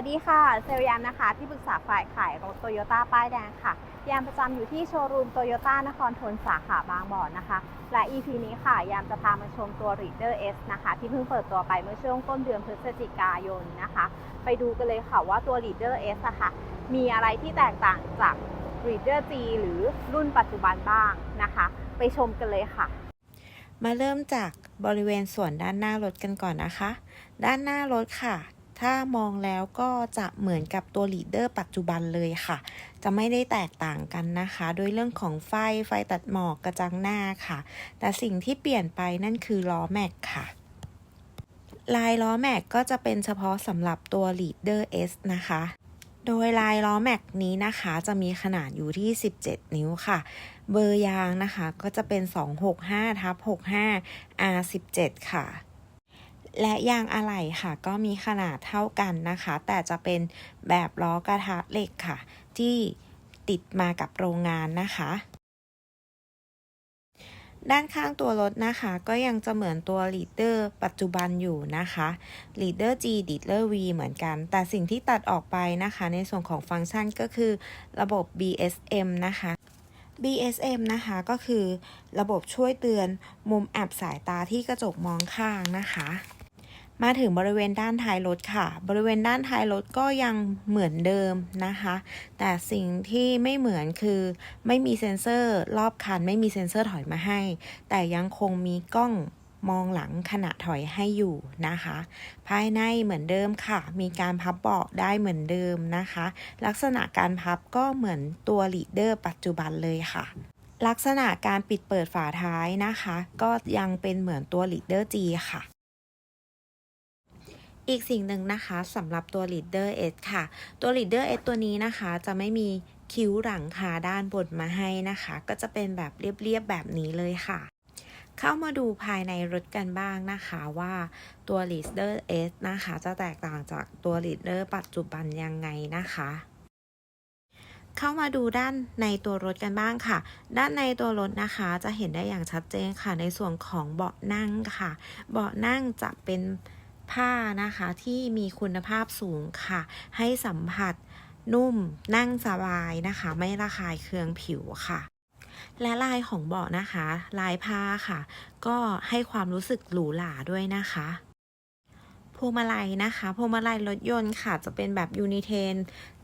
สดีค่ะ เซลยามนะคะ ที่ปรึกษาฝ่ายขายรถโตโยต้าป้ายแดงค่ะยามประจำอยู่ที่โชว์รูมโตโยต้านครทนสาขาบางบ่อนะคะ และ EP นี้ค่ะ ยามจะพามาชมตัว Reader S นะคะ ที่เพิ่งเปิดตัวไปเมื่อช่วงต้นเดือนพฤศจิกายนนะคะ ไปดูกันเลยค่ะว่าตัว Reader S อะค่ะ มีอะไรที่แตกต่างจาก Reader G หรือรุ่นปัจจุบันบ้างนะคะ ไปชมกันเลยค่ะมาเริ่มจากบริเวณส่วนด้านหน้ารถกันก่อนนะคะ ด้านหน้ารถค่ะ ถ้ามองแล้วก็จะเหมือนกับตัวลีดเดอร์ปัจจุบันเลยค่ะ จะไม่ได้แตกต่างกันนะคะ โดยเรื่องของไฟ ไฟตัดหมอกกระจังหน้าค่ะ แต่สิ่งที่เปลี่ยนไปนั่นคือล้อแม็กค่ะลายล้อแม็กก็จะเป็นเฉพาะสำหรับตัว Leader S นะคะ โดยลายล้อแม็กนี้นะคะจะมีขนาดอยู่ที่ 17 นิ้วค่ะ เบอร์ยางนะคะก็จะเป็น 265ทับ65 R17 ค่ะ และยางอะไหล่ค่ะ ก็มีขนาดเท่ากันนะคะ แต่จะเป็นแบบล้อกระทะเหล็กค่ะ ที่ติดมากับโรงงานนะคะด้านข้างตัวรถนะคะ ก็ยังจะเหมือนตัว Leader ปัจจุบันอยู่นะคะ Leader G Leader V เหมือนกัน แต่สิ่งที่ตัดออกไปนะคะ ในส่วนของฟังก์ชันก็คือระบบ BSM นะคะ BSM นะคะก็คือระบบช่วยเตือนมุมแอบสายตาที่กระจกมองข้างนะคะ มาถึงบริเวณด้านท้ายรถค่ะ บริเวณด้านท้ายรถก็ยังเหมือนเดิมนะคะ แต่สิ่งที่ไม่เหมือนคือไม่มีเซ็นเซอร์รอบคันไม่มีเซ็นเซอร์ถอยมาให้ แต่ยังคงมีกล้องมองหลังขณะถอยให้อยู่นะคะ ภายในเหมือนเดิมค่ะ มีการพับเบาะได้เหมือนเดิมนะคะ ลักษณะการพับก็เหมือนตัวลีดเดอร์ปัจจุบันเลยค่ะ ลักษณะการปิดเปิดฝาท้ายนะคะ ก็ยังเป็นเหมือนตัวลีดเดอร์ G ค่ะ อีกสิ่งหนึ่งนะคะสำหรับตัว Leader S ค่ะ ตัว Leader S ตัวนี้นะคะจะไม่มีคิ้วหลังคาด้านบนมาให้นะคะ ก็จะเป็นแบบเรียบๆแบบนี้เลยค่ะ เข้ามาดูภายในรถกันบ้างนะคะว่าตัว Leader S นะคะ จะแตกต่างจากตัว Leader ปัจจุบันยังไงนะคะเข้ามาดูด้านในตัวรถกันบ้างค่ะ ด้านในตัวรถนะคะจะเห็นได้อย่างชัดเจนค่ะ ในส่วนของเบาะนั่งค่ะ เบาะนั่งจะเป็น ผ้านะคะที่มีคุณภาพสูงค่ะ ให้สัมผัสนุ่มนั่งสบายนะคะ ไม่ระคายเคืองผิวค่ะ และลายของเบาะนะคะ ลายผ้าค่ะ ก็ให้ความรู้สึกหรูหราด้วยนะคะพวงมาลัยนะคะพวงมาลัยรถยนต์ค่ะจะเป็นแบบยูนิเทน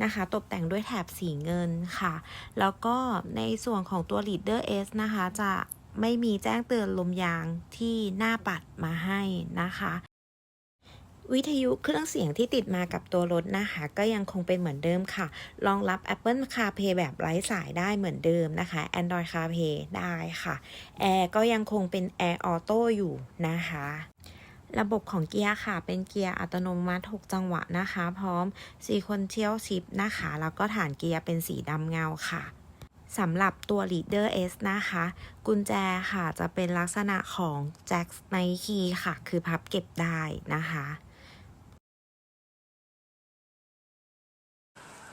นะคะ ตกแต่งด้วยแถบสีเงินค่ะ แล้วก็ในส่วนของตัว Leader S นะคะ จะไม่มีแจ้งเตือนลมยางที่หน้าปัดมาให้นะคะ วิทยุเครื่องเสียงที่ติดมากับตัวรถนะคะ ก็ยังคงเป็นเหมือนเดิมค่ะ รองรับ Apple CarPlay แบบไร้สายได้เหมือนเดิมนะคะ Android CarPlay ได้ค่ะแอร์ก็ยังคงเป็น Air Auto อยู่นะคะระบบของเกียร์ค่ะ เป็นเกียร์อัตโนมัติ 6 จังหวะนะคะ พร้อม Sequential Shift นะคะ แล้วก็ฐานเกียร์เป็นสีดำเงาค่ะสำหรับตัว Leader S นะคะ กุญแจค่ะจะเป็นลักษณะของ Jack Nike ค่ะ คือพับเก็บได้นะคะ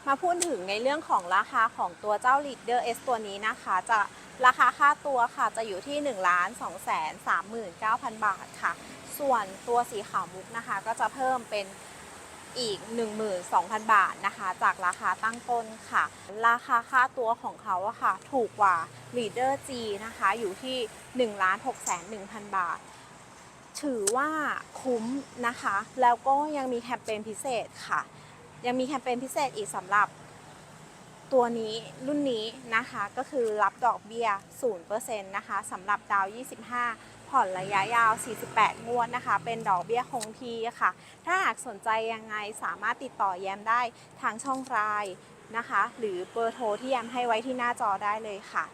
มาพูดถึงในเรื่องของราคาของตัวเจ้า Leader S ตัวนี้นะคะ จะราคาค่าตัวค่ะจะอยู่ที่ 1 2 3 9 0 0 0 บาทค่ะ ส่วนตัวสีขาวมุกนะคะ ก็จะเพิ่มเป็นอีก 12,000 บาทนะคะ จากราคาตั้งต้นค่ะ ราคาค่าตัวของเขาอะค่ะ ถูกกว่า Leader G นะคะ อยู่ที่ 1 6 1 0 0 0 บาท ถือว่าคุ้มนะคะ แล้วก็ยังมีแคมเปญพิเศษค่ะ ยังมีแคมเปญพิเศษอีกสำหรับตัวนี้รุ่นนี้นะคะก็คือรับดอกเบี้ย 0%นะคะสำหรับดาว 25 ผ่อนระยะยาว 48 งวดนะคะ เป็นดอกเบี้ยคงที่ค่ะ ถ้าหากสนใจยังไงสามารถติดต่อแยมได้ทางช่องไลน์นะคะ หรือเบอร์โทรที่แยมให้ไว้ที่หน้าจอได้เลยค่ะ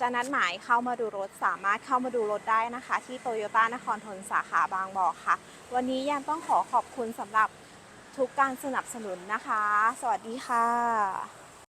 จะนัดหมายเข้ามาดูรถสามารถเข้ามาดูรถได้นะคะ ที่โตโยต้านครทนสาขาบางบ่อค่ะ วันนี้แยมต้องขอขอบคุณสำหรับ ทุกการสนับสนุนนะคะ สวัสดีค่ะ